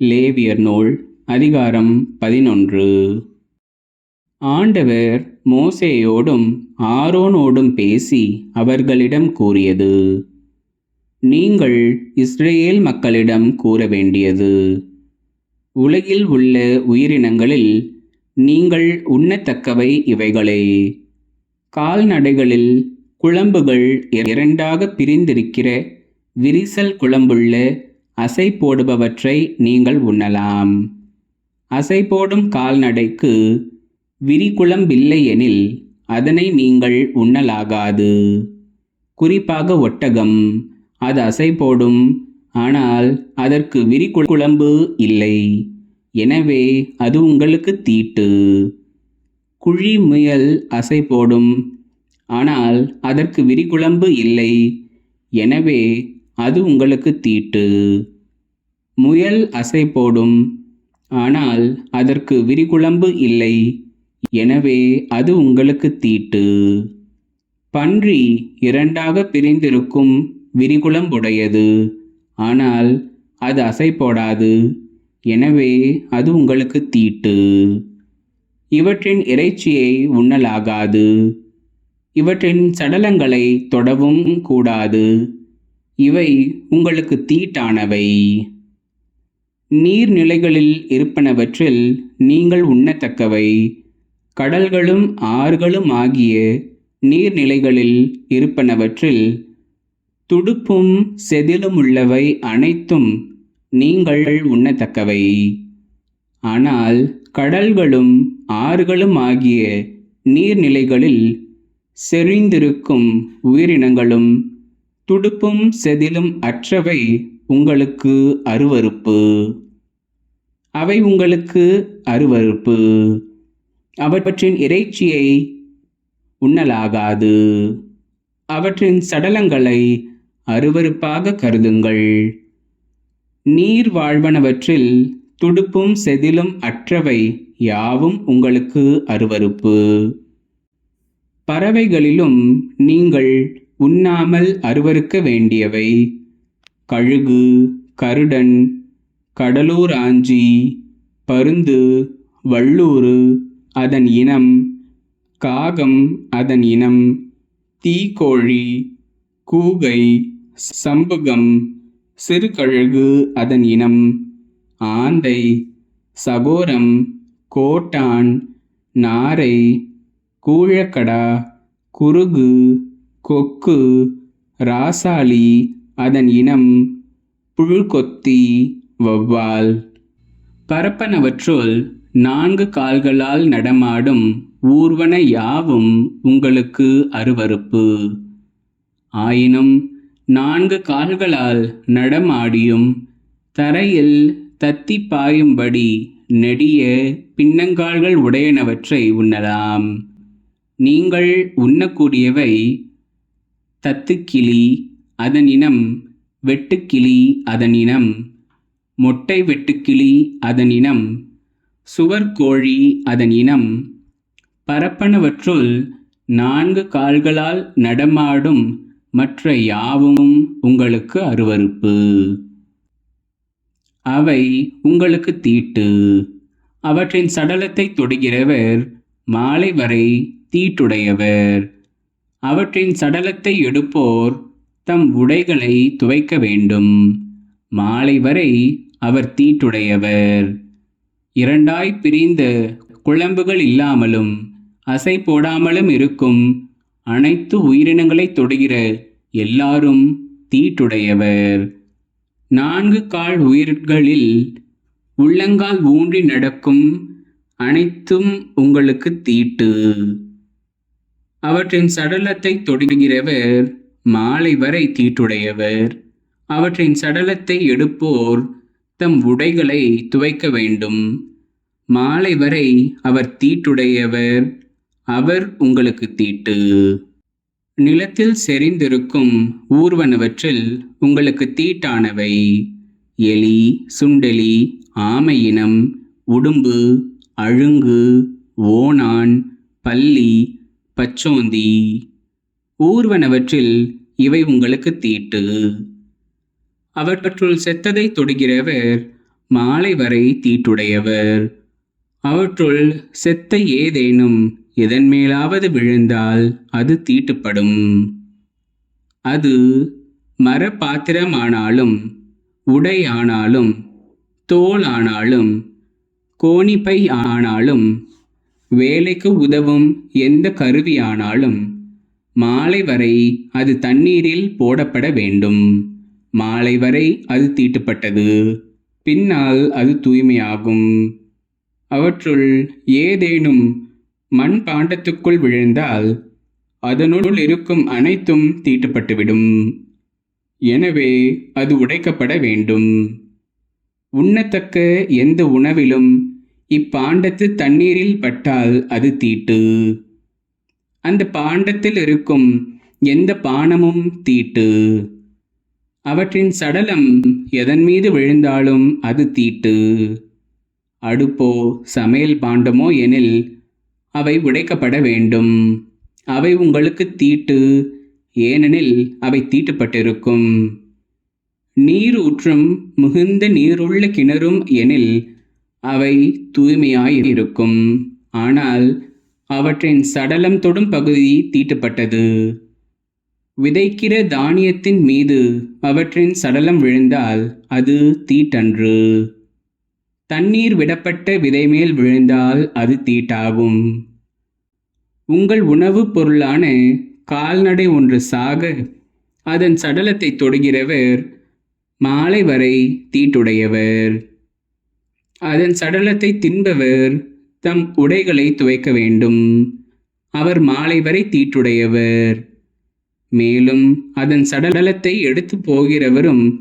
லேவியர் நூல் அதிகாரம் பதினொன்று. ஆண்டவர் மோசேயோடும் ஆரோனோடும் பேசி அவர்களிடம் கூறியது நீங்கள் இஸ்ரேல் மக்களிடம் கூற வேண்டியது. உலகில் உள்ள உயிரினங்களில் நீங்கள் உண்ணத்தக்கவை இவைகளே. கால்நடைகளில் குழம்புகள் இரண்டாக பிரிந்திருக்கிற விரிசல் குழம்புள்ள அசை போடுபவற்றை நீங்கள் உண்ணலாம். அசை போடும் கால்நடைக்கு விரிகுளம்பில்லையெனில் அதனை நீங்கள் உண்ணலாகாது. குறிப்பாக ஒட்டகம் அது அசை போடும் ஆனால் அதற்கு விரிகுளம்பு இல்லை. எனவே அது உங்களுக்கு தீட்டு. குழி முயல் அசை போடும் ஆனால் அதற்கு விரிகுளம்பு இல்லை. எனவே அது உங்களுக்கு தீட்டு. முயல் அசை போடும். ஆனால் அதற்கு விரிகுழம்பு இல்லை. எனவே அது உங்களுக்கு தீட்டு. பன்றி இரண்டாக பிரிந்திருக்கும் விரிகுளம்புடையது ஆனால் அது அசை போடாது. எனவே அது உங்களுக்கு தீட்டு. இவற்றின் இறைச்சியை உண்ணலாகாது. இவற்றின் சடலங்களை தொடவும் கூடாது. இவை உங்களுக்கு தீட்டானவை. நீர்நிலைகளில் இருப்பனவற்றில் நீங்கள் உண்ணத்தக்கவை. கடல்களும் ஆறுகளும் ஆகிய நீர்நிலைகளில் இருப்பனவற்றில் துடுப்பும் செதிலும் உள்ளவை அனைத்தும் நீங்கள் உண்ணத்தக்கவை. ஆனால் கடல்களும் ஆறுகளும் ஆகிய நீர்நிலைகளில் செறிந்திருக்கும் உயிரினங்களும் துடுப்பும் செதிலும் அற்றவை உங்களுக்கு அருவருப்பு. அவை உங்களுக்கு அருவருப்பு. அவற்றின் இறைச்சியை உண்ணலாகாது. அவற்றின் சடலங்களை அருவருப்பாக கருதுங்கள். நீர் வாழ்வனவற்றில் துடுப்பும் செதிலும் அற்றவை யாவும் உங்களுக்கு அருவருப்பு. பறவைகளிலும் நீங்கள் உண்ணாமல் அருவருக்க வேண்டியவை. கழுகு கருடன் கடலூர் ஆஞ்சி பருந்து வள்ளூறு அதன் இனம் காகம் அதன் இனம் தீக்கோழி கூகை சம்புகம் சிறுகழுகு அதன் இனம் ஆந்தை சகோரம் கோட்டான் நாரை கூழக்கடா குருகு கொக்கு ராசாளி அதன் இனம் புழுக்கொத்தி வௌவால். பரப்பனவற்றுள் நான்கு கால்களால் நடமாடும் ஊர்வன யாவும் உங்களுக்கு அருவருப்பு. ஆயினும் நான்கு கால்களால் நடமாடியும் தரையில் தத்தி பாயும்படி நெடிய பின்னங்கால்கள் உடையனவற்றை உண்ணலாம். நீங்கள் உண்ணக்கூடியவை தத்துக்கிளி அதன் இனம் வெட்டுக்கிளி அதன் இனம் மொட்டை வெட்டுக்கிளி அதன் இனம் சுவர்கோழி அதன் இனம். பரப்பனவற்றுள் நான்கு கால்களால் நடமாடும் மற்ற யாவும் உங்களுக்கு அருவருப்பு. அவை உங்களுக்கு தீட்டு. அவற்றின் சடலத்தை தொடுகிறவர் மாலை வரை தீட்டுடையவர். அவற்றின் சடலத்தை எடுப்போர் தம் உடைகளை துவைக்க வேண்டும். மாலை வரை அவர் தீட்டுடையவர். இரண்டாய் பிரிந்த குழம்புகள் இல்லாமலும் அசை போடாமலும் இருக்கும் அனைத்து உயிரினங்களை தொடுகிற எல்லாரும் தீட்டுடையவர். நான்கு கால் உயிர்களில் உள்ளங்கால் ஊன்றி நடக்கும் அனைத்தும் உங்களுக்கு தீட்டு. அவற்றின் சடலத்தை தொடுகிறவர் மாலை வரை தீட்டுடையவர். அவற்றின் சடலத்தை எடுப்போர் தம் உடைகளை துவைக்க வேண்டும். மாலை வரை அவர் தீட்டுடையவர் அவர் உங்களுக்கு தீட்டு. நிலத்தில் செறிந்திருக்கும் ஊர்வனவற்றில் உங்களுக்கு தீட்டானவை. எலி சுண்டெலி ஆமையினம் உடும்பு அழுங்கு ஓணான் பல்லி பச்சோந்தி ஊர்வனவற்றில் இவை உங்களுக்கு தீட்டு. அவற்றுள் செத்ததை தொடுகிறவர் மாலை வரை தீட்டுடையவர். அவற்றுள் செத்த ஏதேனும் எதன் மேலாவது விழுந்தால் அது தீட்டுப்படும். அது மரப்பாத்திரமானாலும் உடை ஆனாலும் தோல் ஆனாலும் கோணிப்பை ஆனாலும் வேலைக்கு உதவும் எந்த கருவியானாலும் மாலை வரை அது தண்ணீரில் போடப்பட வேண்டும். மாலை வரை அது தீட்டுப்பட்டது. பின்னால் அது தூய்மையாகும். அவற்றுள் ஏதேனும் மண் பாண்டத்துக்குள் விழுந்தால் அதனுள் இருக்கும் அனைத்தும் தீட்டுப்பட்டுவிடும். எனவே அது உடைக்கப்பட வேண்டும். உண்ணத்தக்க எந்த உணவிலும் இப்பாண்டத்து தண்ணீரில் பட்டால் அது தீட்டு. அந்த பாண்டத்தில் இருக்கும் எந்த பானமும் தீட்டு. அவற்றின் சடலம் எதன் மீது விழுந்தாலும் அது தீட்டு. அடுப்போ சமையல் பாண்டமோ எனில் அவை உடைக்கப்பட வேண்டும். அவை உங்களுக்கு தீட்டு ஏனெனில் அவை தீட்டுப்பட்டிருக்கும். நீர் ஊற்றும் மிகுந்த நீருள்ள கிணறும் எனில் அவை தூய்மையாய் இருக்கும் ஆனால் அவற்றின் சடலம் தொடும் பகுதி தீட்டுப்பட்டது. விதைக்கிற தானியத்தின் மீது அவற்றின் சடலம் விழுந்தால் அது தீட்டன்று. தண்ணீர் விடப்பட்ட விதை மேல் விழுந்தால் அது தீட்டாகும். உங்கள் உணவுப் பொருளான கால்நடை ஒன்று சாக அதன் சடலத்தை தொடுகிறவர் மாலை வரை தீட்டுடையவர். அதன் சடலத்தை தின்பவர் தம் உடைகளை துவைக்க வேண்டும். அவர் மாலை வரை தீட்டுடையவர். மேலும் அதன் சடலத்தை எடுத்து போகிறவரும்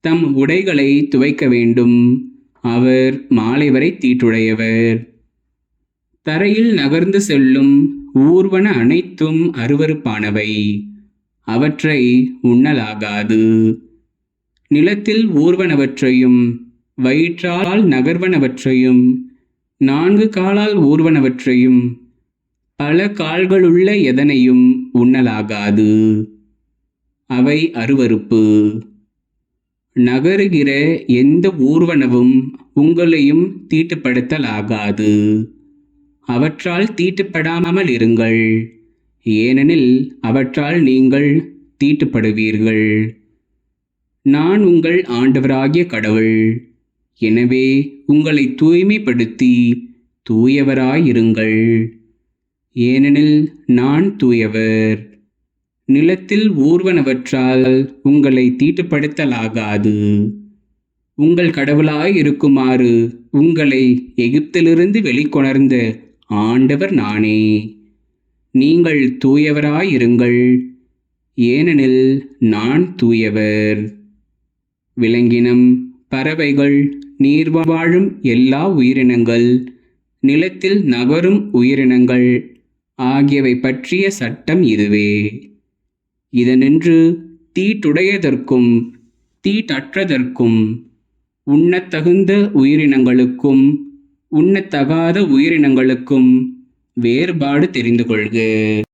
தம் உடைகளை துவைக்க வேண்டும். அவர் மாலை வரை தீட்டுடையவர். தரையில் நகர்ந்து செல்லும் ஊர்வன அனைத்தும் அருவருப்பானவை. அவற்றை உண்ணலாகாது. நிலத்தில் ஊர்வனவற்றையும் வயிற்றால் நகர்வனவற்றையும் நான்கு காலால் ஊர்வனவற்றையும் பல கால்களுள்ள எதனையும் உண்ணலாகாது. அவை அருவருப்பு. நகருகிற எந்த ஊர்வனவும் உங்களையும் தீட்டுப்படுத்தலாகாது. அவற்றால் தீட்டுப்படாமல் இருங்கள். ஏனெனில் அவற்றால் நீங்கள் தீட்டுப்படுவீர்கள். நான் உங்கள் ஆண்டவராகிய கடவுள். எனவே உங்களை தூய்மைப்படுத்தி தூயவராயிருங்கள். ஏனெனில் நான் தூயவர். நிலத்தில் ஊர்வனவற்றால் உங்களை தீட்டுப்படுத்தலாகாது. உங்கள் கடவுளாய் இருக்குமாறு உங்களை எகிப்திலிருந்து வெளிக்கொணர்ந்த ஆண்டவர் நானே. நீங்கள் தூயவராயிருங்கள். ஏனெனில் நான் தூயவர். விலங்கினம் பறவைகள் நீர் வாழும் எல்லா உயிரினங்கள் நிலத்தில் நகரும் உயிரினங்கள் ஆகியவை பற்றிய சட்டம் இதுவே. இதனின்று தீட்டுடையதற்கும் தீட்டற்றதற்கும் உண்ணத்தகுந்த உயிரினங்களுக்கும் உண்ணத்தகாத உயிரினங்களுக்கும் வேறுபாடு தெரிந்து கொள்க.